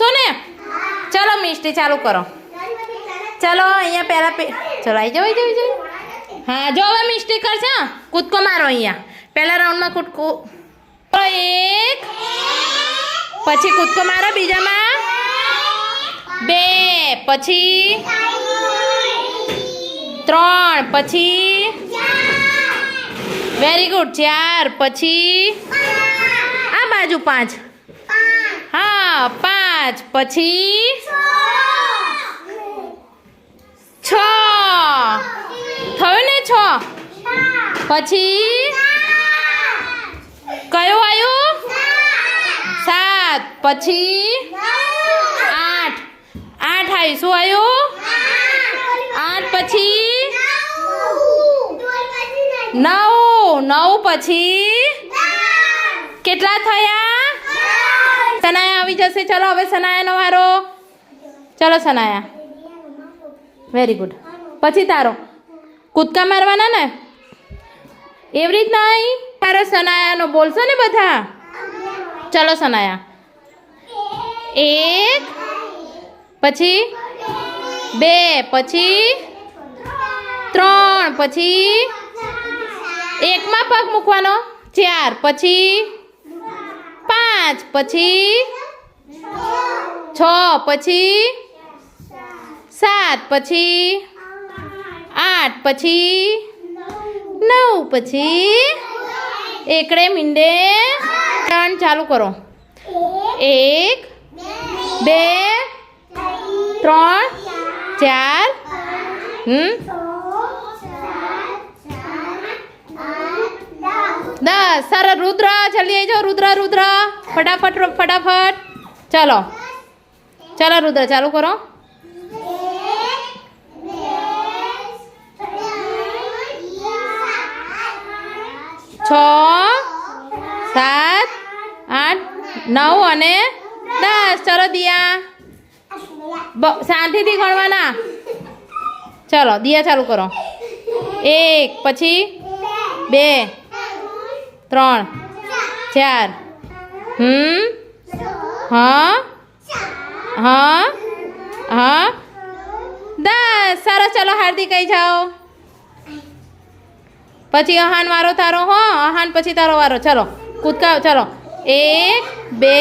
શીખશો ને? ચલો મિસ્ટી ચાલુ કરો. ચલો અહીંયા પહેલાં પે ચલો આવી જાઓ આવી જાઓ, હા જો હવે મિસ્ટેક કરશે કૂદકો મારો અહીંયા. પહેલા રાઉન્ડમાં કૂદકો એક. પછી કૂદકો મારો બીજામાં. બે. પછી ત્રણ. પછી વેરી ગુડ ચાર. પછી આ બાજુ પાંચ. હા પાંચ. પછી? છ. થયું ને છ? પછી? કયો આવ્યું સાત. પછી? આઠ. આઠ આવ્યું શું આવ્યું આઠ, પછી? નવ. નવ, પછી? કેટલા થયા? સનાયા આવી જશે. ચલો, હવે સનાયાનો વારો. ચલો, સનાયા. વેરી ગુડ પછી તારો. કૂદકા મારવાના ને? એવી રીત નહીં તારો સનાયાનો બોલશો ને બધા? ચલો, સનાયા. એક, પછી બે, પછી ત્રણ, પછી એકમાં પગ મૂકવાનો. ચાર, પછી પાંચ, પછી? છ, પછી? સાત, પછી? આઠ, પછી? નવ, પછી? એકડે મીંડે ત્રણ ચાલુ કરો. એક, બે, ત્રણ, ચાર, હમ દસ સર રુદ્ર, જલ્દી આવી જાઓ. રુદ્ર રુદ્ર. ફટાફટ ફટાફટ. ચલો. ચાલો રુદ્ર, ચાલુ કરો. છ, સાત, આઠ, નવ અને દસ. ચલો, દિયા. શાંતિથી ગણવાના ચલો, દિયા ચાલુ કરો. એક, પછી બે. ત્રણ, ચાર. હમ? હા? હા? હા? દસ. સરસ ચલો હાર્દિક કહી જાઓ. પછી અહાન વારો તારો, હો. અહાન પછી તારો વારો. ચલો, કૂદકાવ, ચલો. એક, બે.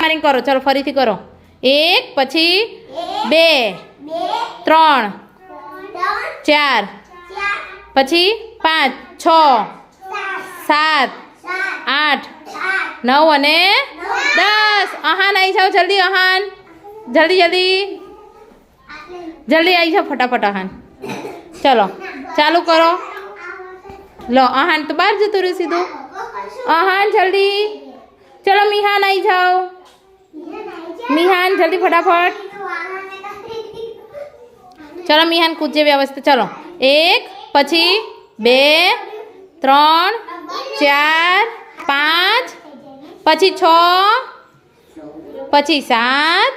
મારિંગ કરો, ચલો, ફરીથી કરો. એક, પછી બે. ત્રણ, ચાર, પછી પાંચ, છ. સાત આઠ નવ અને દસ. અહાન આવી જાઓ જલ્દી અહાન. જલ્દી જલ્દી. જલ્દી આવી જાઓ ફટાફટ અહાન. ચલો ચાલુ કરો. લો અહાન તો બહાર જતું રહ્યું સીધું. અહાન જલ્દી. ચલો મિહાન આવી જાઓ. મિહાન જલ્દી ફટાફટ. ચલો મિહાન કૂદજે વ્યવસ્થિત. ચલો એક પછી બે ત્રણ ચાર પાંચ પછી છ પછી સાત